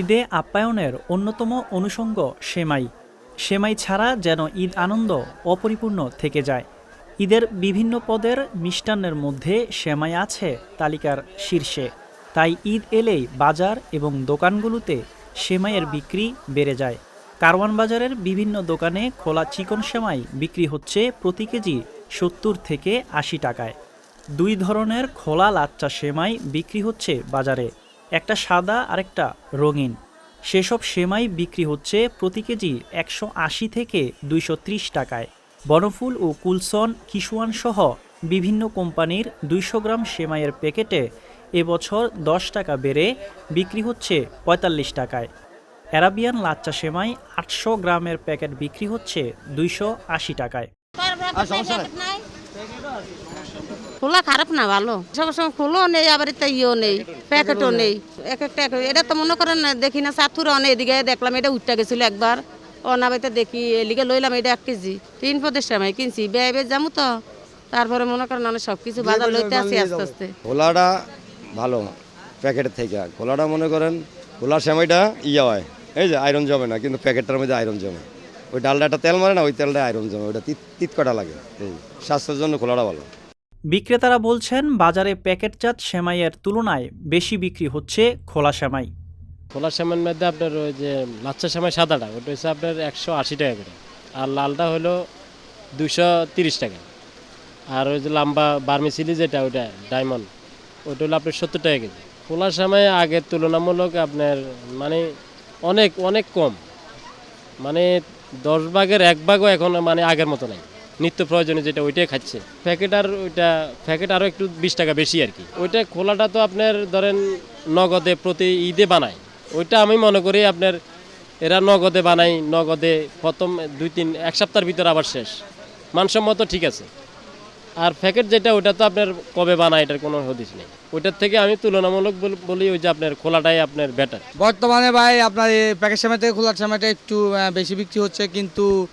ঈদে আপ্যায়নের অন্যতম অনুষঙ্গ সেমাই। সেমাই ছাড়া যেন ঈদ আনন্দ অপরিপূর্ণ থেকে যায়। ঈদের বিভিন্ন পদের মিষ্টান্নের মধ্যে সেমাই আছে তালিকার শীর্ষে। তাই ঈদ এলেই বাজার এবং দোকানগুলোতে সেমাইয়ের বিক্রি বেড়ে যায়। কারওয়ান বাজারের বিভিন্ন দোকানে খোলা চিকন সেমাই বিক্রি হচ্ছে প্রতি কেজি সত্তর থেকে আশি টাকায়। দুই ধরনের খোলা লাচ্চা সেমাই বিক্রি হচ্ছে বাজারে, একটা সাদা আরেকটা রঙিন। সেসব সেমাই বিক্রি হচ্ছে প্রতি কেজি একশো আশি থেকে দুইশো ত্রিশ টাকায়। বনফুল ও কুলসন, কিশুয়ান সহ বিভিন্ন কোম্পানির দুইশো গ্রাম সেমাইয়ের প্যাকেটে এবছর দশ টাকা বেড়ে বিক্রি হচ্ছে পঁয়তাল্লিশ টাকায়। অ্যারাবিয়ান লাচ্চা সেমাই আটশো গ্রামের প্যাকেট বিক্রি হচ্ছে দুইশো আশি টাকায়। খোলা খারাপ না ভালো। সব সময় খোলো নেই আবার এটা ইয়েও নেই প্যাকেটও নেই। এক একটা এটা তো মনে করেন দেখি না সাথুর অনেক এদিকে দেখলাম এটা উঠটা গেছিল একবার। অনাবাইতে দেখি এদিকে লইলাম এটা এক কেজি। তিন পদের সময় কিনছি বেয়ে বেয়ে যাব তো। তারপরে মনে করেন অনেক সব কিছু বাজার লইতে আসি আস্তে আস্তে। খোলাটা ভালো প্যাকেটের থেকে। খোলাটা মনে করেন খোলার সময়টা ইয়ে হয়। এই যে আয়রন জমে না কিন্তু প্যাকেটটার মধ্যে আয়রন জমে। ওই ডালটা তেল মারে না ওই তেলটা আয়রন জমে। ওইটা তিত তিত কটা লাগে। এই স্বাস্থ্যের জন্য খোলাটা ভালো। বিক্রেতারা বলছেন, বাজারে প্যাকেটজাত সেমাইয়ের তুলনায় বেশি বিক্রি হচ্ছে খোলা সেমাই। খোলা সেমাইয়ের মধ্যে আপনার ওই যে লাচ্চা সেমাই সাদাটা, ওটা হচ্ছে আপনার একশো আশি টাকা করে। আর লালটা হলো দুশো তিরিশ টাকা। আর ওই যে লম্বা বার্মিসিলি যেটা ওটা ডায়মন্ড, ওটা হলো আপনার সত্তর টাকা কেজি। খোলা সেমাই আগের তুলনামূলক আপনার মানে অনেক অনেক কম। মানে দশ ভাগের এক ভাগও এখন মানে আগের মতো নাই। নিত্য প্রয়োজনীয় যেটা, ওইটাই খাচ্ছে। প্যাকেট আর ওইটা, প্যাকেট আরও একটু বিশ টাকা বেশি আর কি। ওইটা খোলাটা তো আপনার ধরেন নগদে প্রতি ঈদে বানায়। ওইটা আমি মনে করি আপনার এরা নগদে বানাই নগদে প্রথম দুই তিন, এক সপ্তাহের ভিতরে আবার শেষ। মানসম্মত ঠিক আছে। আর প্যাকেট যেটা ওটা তো আপনার কবে বানায়, এটার কোনো হদিস নেই। ওইটার থেকে আমি তুলনামূলক বল- ওই যে আপনার খোলাটাই আপনার বেটার বর্তমানে ভাই আপনার প্যাকেট থেকে, খোলার সেমাইটা একটু বেশি বিক্রি হচ্ছে, কিন্তু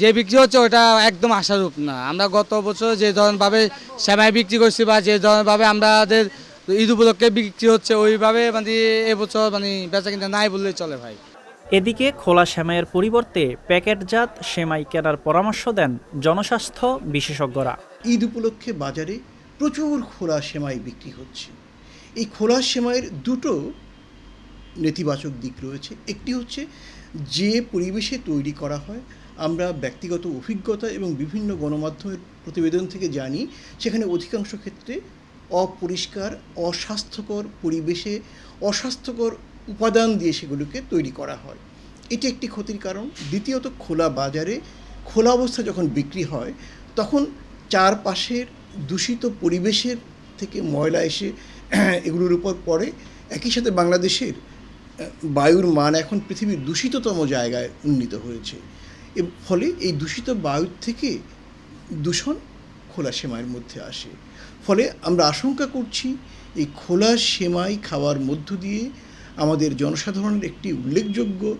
যে বিক্রি হচ্ছে ওটা একদম আশারূপ না। আমরা গত বছর যে ধরনভাবে সেমাই বিক্রি করছি বা যে ধরনভাবে আমাদের ঈদ উপলক্ষে বিক্রি হচ্ছে ওইভাবে মানে এবছর মানে বেচা কিনা নাই বললেই চলে ভাই। এদিকে খোলা সেমাইয়ের পরিবর্তে প্যাকেটজাত সেমাই কেনার পরামর্শ দেন জনস্বাস্থ্য বিশেষজ্ঞরা। ঈদ উপলক্ষে বাজারে প্রচুর খোলা সেমাই বিক্রি হচ্ছে। এই খোলা সেমাইয়ের দুটো নেতিবাচক দিক রয়েছে। একটি হচ্ছে যে পরিবেশে তৈরি করা হয় আমরা ব্যক্তিগত অভিজ্ঞতা এবং বিভিন্ন গণমাধ্যমের প্রতিবেদন থেকে জানি, সেখানে অধিকাংশ ক্ষেত্রে অপরিষ্কার, অস্বাস্থ্যকর পরিবেশে অস্বাস্থ্যকর উপাদান দিয়ে সেগুলোকে তৈরি করা হয়। এটি একটি ক্ষতির কারণ। দ্বিতীয়ত, খোলা বাজারে খোলা অবস্থা যখন বিক্রি হয়, তখন চারপাশের দূষিত পরিবেশের থেকে ময়লা এসে এগুলোর উপর পড়ে। একই সাথে বাংলাদেশের বায়ুর মান এখন পৃথিবীর দূষিততম জায়গায় উন্নীত হয়েছে। ফলে এই দূষিত বায়ুর থেকে দূষণ খোলা সেমাইয়ের মধ্যে আসে। ফলে আমরা আশঙ্কা করছি, এই খোলা সেমাই খাওয়ার মধ্য দিয়ে আমাদের জনসাধারণের একটি উল্লেখযোগ্য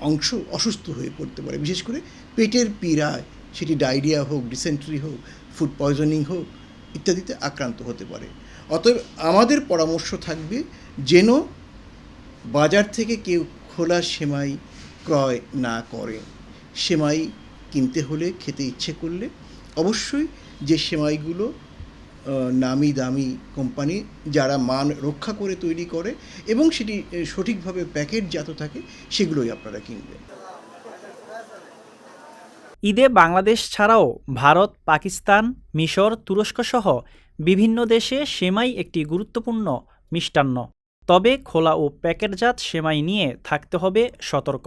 অংশ অসুস্থ হয়ে পড়তে পারে। বিশেষ করে পেটের পীড়ায়, সেটি ডায়রিয়া হোক ডিসেন্ট্রি হোক ফুড পয়জনিং হোক ইত্যাদিতে আক্রান্ত হতে পারে। অতএব আমাদের পরামর্শ থাকবে যেন বাজার থেকে কেউ খোলা সেমাই ক্রয় না করে। সেমাই কিনতে হলে, খেতে ইচ্ছে করলে অবশ্যই যে সেমাইগুলো নামি দামি কোম্পানি যারা মান রক্ষা করে তৈরি করে এবং সেটি সঠিকভাবে প্যাকেটজাত থাকে, সেগুলোই আপনারা কিনবেন। ঈদে বাংলাদেশ ছাড়াও ভারত, পাকিস্তান, মিশর, তুরস্ক সহ বিভিন্ন দেশে সেমাই একটি গুরুত্বপূর্ণ মিষ্টান্ন। তবে খোলা ও প্যাকেটজাত সেমাই নিয়ে থাকতে হবে সতর্ক।